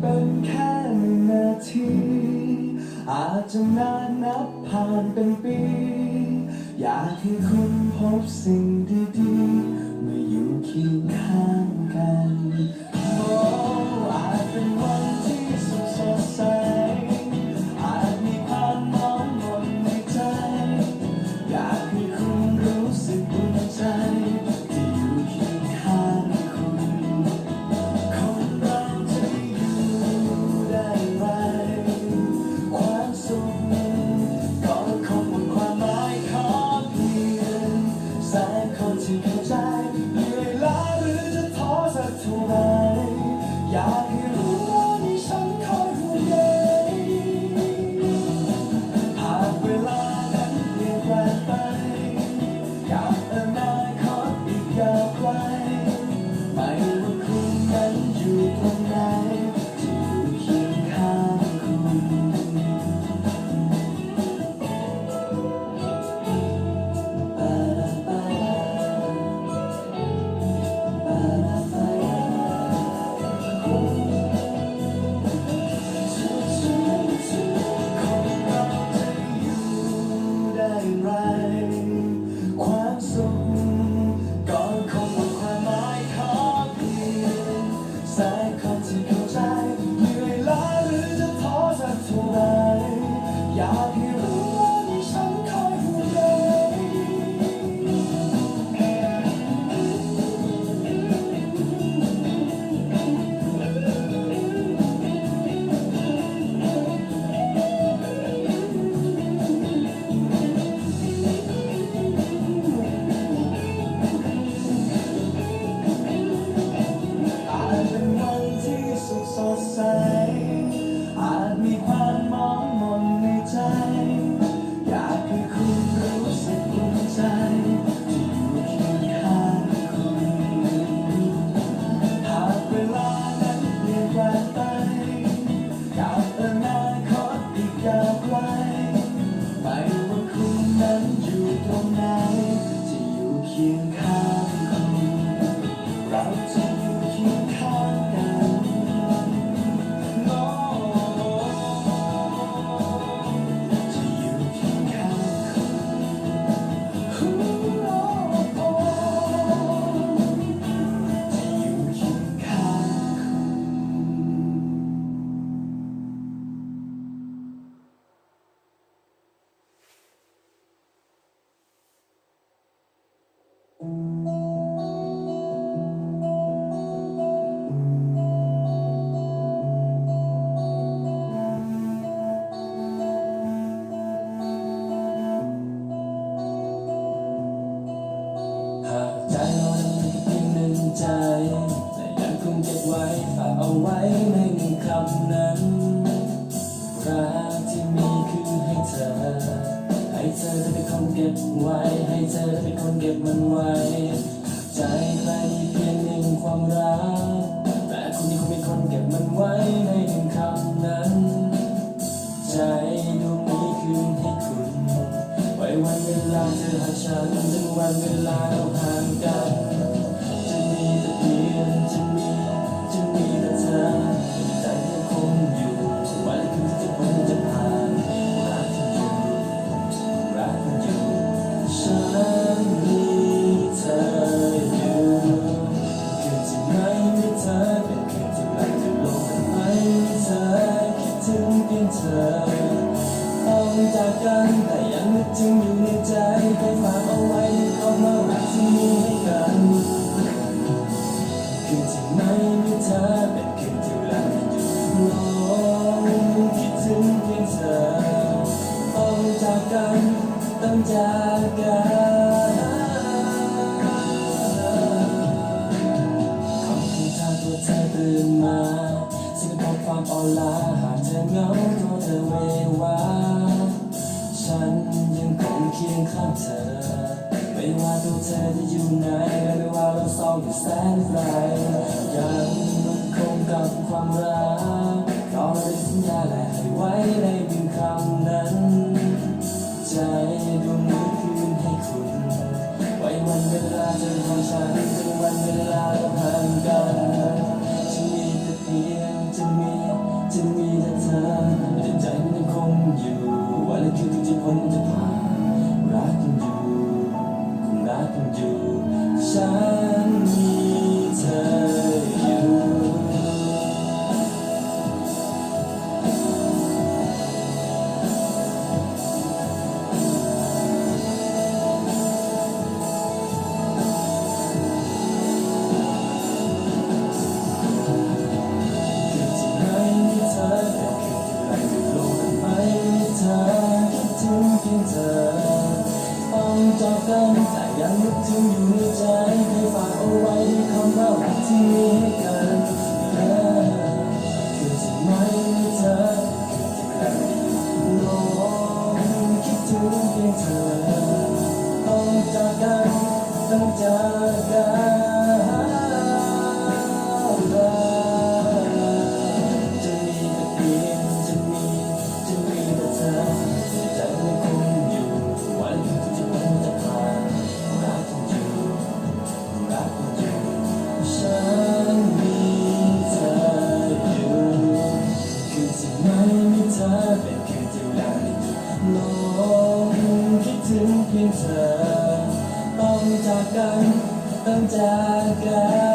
เป็นแค่หนึ่งนาที อาจจะนานนับผ่านเป็นปี อยากให้คุณพบสิ่งดีๆเมื่ออยู่เคียงข้างกัน ที่เข้าใจเหนื่อยล้าหรือจะท้อสักเท่าไรอยากให้รู้ว่ามีฉันคอยห่วงใยหากเวลานั้นเปลี่ยนแปลงไปอยาก ไว้ในหนึ่งคำนั้นรักที่มีคือให้เธอ ให้เธอได้เป็นคนเก็บไว้ ให้เธอได้เป็นคนเก็บมันไว้ ใจใครมีเพียงหนึ่งความรัก แต่คุณยังคงเป็นคนเก็บมันไว้ในหนึ่งคำนั้น ใจดวงนี้คืนให้คุณ ไว้วันเวลาเธอหาฉันถึงวันเวลาเรา จากกันต้องจากกันขอบคุณทางตัวเธอตื่นมาซึ่งเป็นความอ่อนล้าหากเธอเหงาตัวเธอเววาฉันยังคงเคียงข้างเธอ ไม่ว่าตัวเธอจะอยู่ไหนไม่ว่าเราสองอยู่แสนไกลยังมั่นคงกับความรักเราได้สัญญาและให้ไว้ใน กันแต่ยังนึกถึงอยู่ในใจให้ฝากเอาไว้ด้วยคำว่าที่มีให้กันเธอคือจะไม่มีเธอลองคิดถึงเพียงเธอต้องจากกันต้องจากกัน พียงเธอ ต้องจากกัน ต้องจากกัน